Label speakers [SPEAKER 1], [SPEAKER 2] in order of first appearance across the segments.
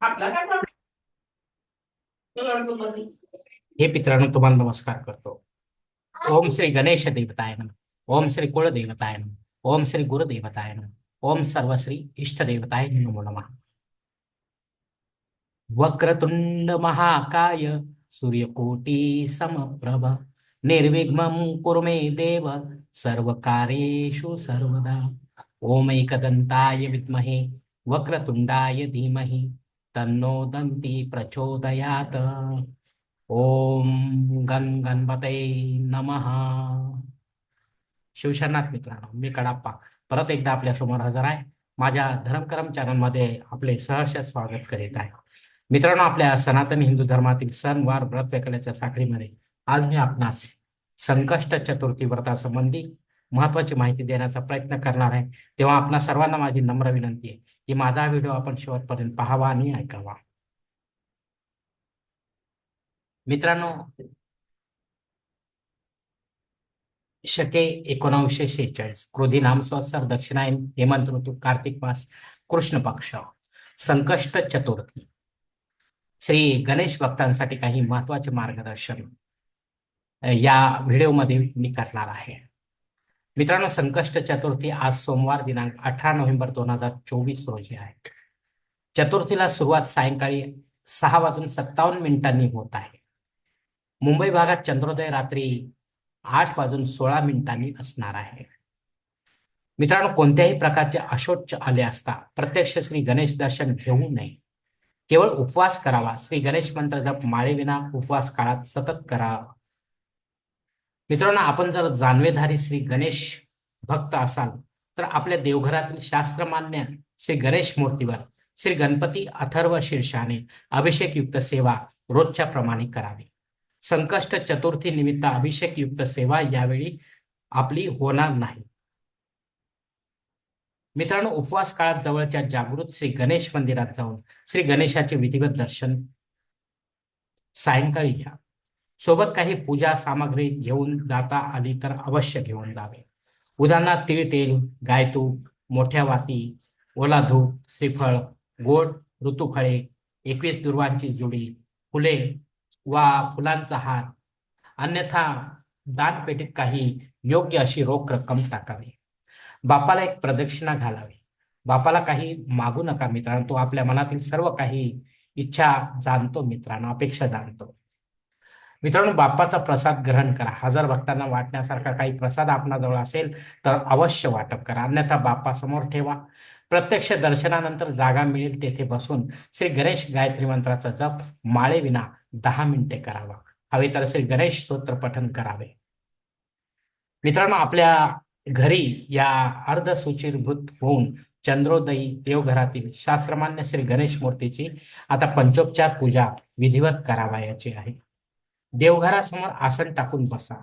[SPEAKER 1] आपला काय प्रॉब्लेम बस.
[SPEAKER 2] हे मित्रांनो तुम्हाला नमस्कार करतो. ओम श्री गणेश देवताय नम ओम श्री कुळ देवताय नम ओम श्री गुरु देवताय नम ओम सर्व श्री इष्ट देवताय नमो नमः. वक्रतुंड महाकाय सूर्यकोटी समप्रभ निर्विघ्नं कुरु मे देव सर्वकार्येषु सर्वदा. ओम एकदन्ताय विद्महे वक्रतुंडाय धीमहि तन्नो दन्ती प्रचोदयात्। ओम गण गणपते नमः। शिवशरनाथ मित्रांनो मी कडाप्पा. परत एकदा आपल्यासमोर हजर आहे. माझ्या धर्मकरम चॅनलमध्ये आपले सहर्ष स्वागत करीत आहे. मित्रांनो आपल्या सनातन हिंदू धर्मातील सण वार व्रत वैकल्याच्या साखळीमध्ये आज मी आपणास संकष्ट चतुर्थी व्रतासंबंधी महत्वाची माहिती देण्याचा प्रयत्न करणार आहे. तेव्हा आपणा सर्वांना माझी नम्र विनंती आहे. की माझा व्हिडिओ आपण शेवटपर्यंत पाहावा आणि ऐकावा. मित्रांनो शके एकोणावीसशे शेहेचाळीस क्रोधी नाम दक्षिणायन हेमंत ऋतू कार्तिक मास कृष्ण पक्ष संकष्ट चतुर्थी. श्री गणेश भक्तांसाठी काही महत्त्वाचे मार्गदर्शन या व्हिडिओमध्ये मी करणार आहे. मित्रांनो संकष्ट चतुर्थी आज सोमवार दिनांक अठरा नोव्हेंबर दोन हजार चोवीस रोजी आहे. चतुर्थीला सुरुवात सायंकाळी सहा वाजून सत्तावन्न मिनिटांनी होत आहे. मुंबई भागात चंद्रोदय रात्री आठ वाजून सोळा मिनिटांनी असणार आहे. मित्रांनो कोणत्याही प्रकारचे अशोच आले असता प्रत्यक्ष श्री गणेश दर्शन घेऊ नये. केवळ उपवास करावा. श्री गणेश मंत्र जप माळेविना उपवास काळात सतत करावा. मित्रांनो आपण जर जानवेधारी श्री गणेश भक्त असाल तर आपल्या देवघरातील शास्त्रमान्य श्री गणेश मूर्तीवर श्री गणपती अथर्व शीर्षाने अभिषेकयुक्त सेवा रोजच्या प्रमाणे करावी. संकष्ट चतुर्थी निमित्त अभिषेकयुक्त सेवा यावेळी आपली होणार नाही. मित्रांनो उपवास काळात जवळच्या जागृत श्री गणेश मंदिरात जाऊन श्री गणेशाचे विधिवत दर्शन सायंकाळी घ्या. सोबत काही पूजा सामग्री घेऊन जाता आली तर अवश्य घेऊन जावे. उदाहरणार्थ तीळ तेल गायतूप मोठ्या वाती ओला धूप श्रीफळ गोड ऋतुफळे एकवीस दुर्वांची जुडी फुले वा फुलांचा हार. अन्यथा दानपेटीत काही योग्य अशी रोख रक्कम टाकावी. बापाला एक प्रदक्षिणा घालावी. बापाला काही मागू नका मित्रांनो तो आपल्या मनातील सर्व काही इच्छा जाणतो मित्रांनो अपेक्षा जाणतो. मित्रांनो बाप्पाचा प्रसाद ग्रहण करा. हजार भक्तांना वाटण्यासारखा काही प्रसाद आपणाजवळ असेल तर अवश्य वाटप करा. अन्यथा बाप्पा समोर ठेवा. प्रत्यक्ष दर्शनानंतर जागा मिळेल तेथे बसून श्री गणेश गायत्री मंत्राचा जप माळेविना दहा मिनिटे करावा. हवे तर श्री गणेश स्तोत्र पठन करावे. मित्रांनो आपल्या घरी या अर्धसुचिरभूत होऊन चंद्रोदयी देवघरातील शास्त्रमान्य श्री गणेश मूर्तीची आता पंचोपचार पूजा विधिवत करावयाची आहे. देवघरासमोर आसन टाकून बसा.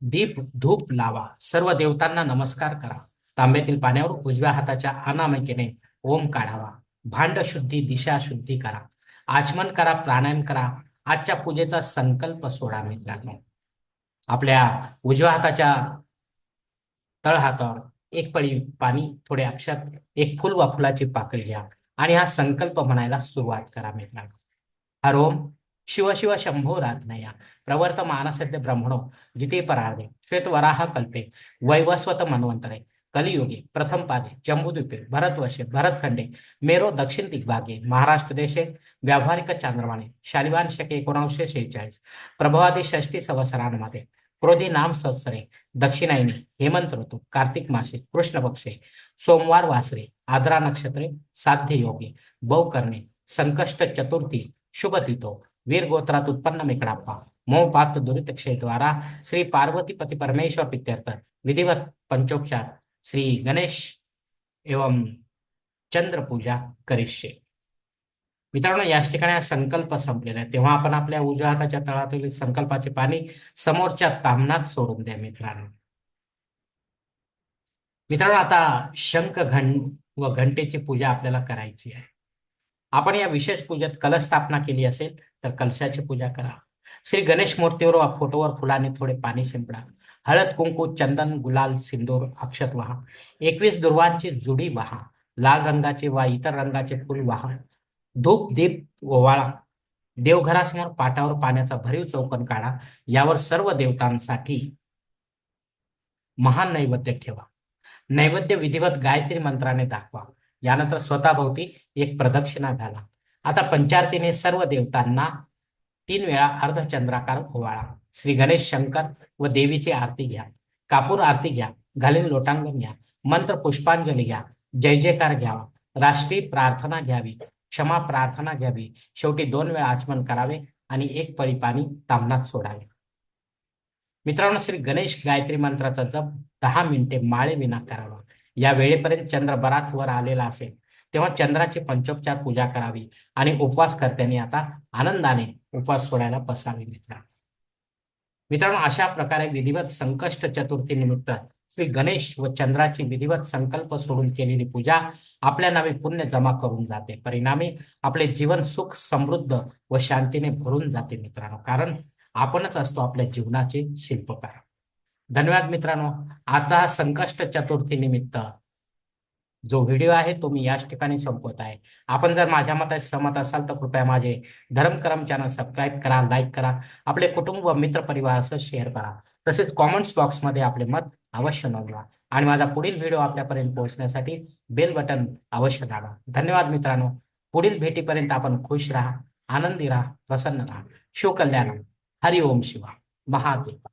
[SPEAKER 2] दीप धूप लावा. सर्व देवतांना नमस्कार करा. तांब्यातील पाण्यावर उजव्या हाताच्या अनामिकेने ओम काढावा. भांड शुद्धी दिशा शुद्धी करा. आचमन करा प्राणायाम करा. आजच्या पूजेचा संकल्प सोडा मित्रांनो. आपल्या उजव्या हाताच्या तळहातावर एक पळी पाणी थोडे अक्षर एक फुल वा फुलाची पाकळी घ्या. आणि हा संकल्प म्हणायला सुरुवात करा मित्रांनो. हरोम शिव शिव शंभो राधनया प्रवर्त मानसद्य ब्रह्मणो गीते परार्धे श्वेतवराह कल्पे वैवस्वत मन्वंतरे कलियुगे प्रथम पादे जम्बूद्वीपे भरतवर्षे भरतखंडे मेरो दक्षिण दिग्भागे महाराष्ट्र देशे व्यावहारिक चांद्रमाने शालिवान शके एकोणाशे शेहेचाळीस प्रभवादी षष्टी सवसरांमध्ये क्रोधी नाम सहसरे दक्षिणायनी हेमंत ऋतू कार्तिक मासे कृष्ण पक्षे सोमवार वासरे आद्रा नक्षत्रे साध्य योगी बौकर्णे संकष्ट चतुर्थी शुभ तिथो वीर गोत्रात उत्पन्न मेकडाप्पा मोह पात्र दुरित द्वारा श्री पार्वती परमेश्वर प्रीत्यर्थ विधिवत पंचोपचार श्री गणेश एवं चंद्र पूजा करिष्ये मित्रांनो याच ठिकाणी हा संकल्प संपलेला आहे तेव्हा आपण आपल्या उजव्या हाताच्या तळातील संकल्पाचे पाणी समोरच्या तामनात सोडून द्या मित्रांनो मित्रांनो आता शंख घं व घंटेची पूजा आपल्याला करायची आहे आपण या विशेष पूजेत कलस्थापना केली असेल तर कलशाची पूजा करा. श्री गणेश मूर्तीवर वा फोटोवर फुलाने थोडे पाणी शिंपडा. हळद कुंकू चंदन गुलाल सिंदूर अक्षत वहा. एकवीस दुर्वांची जुडी वहा. लाल रंगाचे वा इतर रंगाचे फुल वहा. धूप दीप ओवाळा. देवघरासमोर पाटावर पाण्याचा भरीव चौकन काढा. यावर सर्व देवतांसाठी महान नैवेद्य ठेवा. नैवेद्य विधिवत गायत्री मंत्राने दाखवा. यानंतर स्वतःभोवती एक प्रदक्षिणा घाला. आता पंचारतीने सर्व देवतांना तीन वेळा अर्धचंद्राकार ओवाळा. श्री गणेश शंकर व देवीची आरती घ्या. कापूर आरती घ्या. घालीन लोटांगण घ्या. मंत्र पुष्पांजली घ्या. जय जयकार घ्यावा. राष्ट्रीय प्रार्थना घ्यावी. क्षमा प्रार्थना घ्यावी. शेवटी दोन वेळा आचमन करावे आणि एक पळी पाणी तामनात सोडावे. मित्रांनो श्री गणेश गायत्री मंत्राचा जप दहा मिनिटे माळे विना करावा. या वेळेपर्यंत चंद्र बराच वर आलेला असेल तेव्हा चंद्राची पंचोपचार पूजा करावी आणि उपवास करत्यांनी आता आनंदाने उपवास सोडायला बसावे मित्रांनो. मित्रांनो अशा प्रकारे विधिवत संकष्ट चतुर्थी निमित्त श्री गणेश व चंद्राची विधिवत संकल्प सोडून केलेली पूजा आपल्या नावे पुण्य जमा करून जाते. परिणामी आपले जीवन सुख समृद्ध व शांतीने भरून जाते मित्रांनो. कारण आपणच असतो आपल्या जीवनाचे शिल्पकार. धन्यवाद मित्रांनो. आजचा हा संकष्ट चतुर्थी निमित्त जो व्हिडिओ आहे तो मी याच ठिकाणी संपवत आहे. आपण जर माझ्या मतात सहमत असाल तर कृपया माझे धर्मकरम चॅनल सबस्क्राईब करा लाईक करा. आपले कुटुंब व मित्र परिवारासह शेअर करा. तसेच कॉमेंट्स बॉक्समध्ये आपले मत अवश्य नोंदवा. आणि माझा पुढील व्हिडिओ आपल्यापर्यंत पोहोचण्यासाठी बेल बटन अवश्य दाबा. धन्यवाद मित्रांनो. पुढील भेटीपर्यंत आपण खुश राहा आनंदी राहा प्रसन्न राहा. शिवकल्याण हरिओम शिवा. महादेव.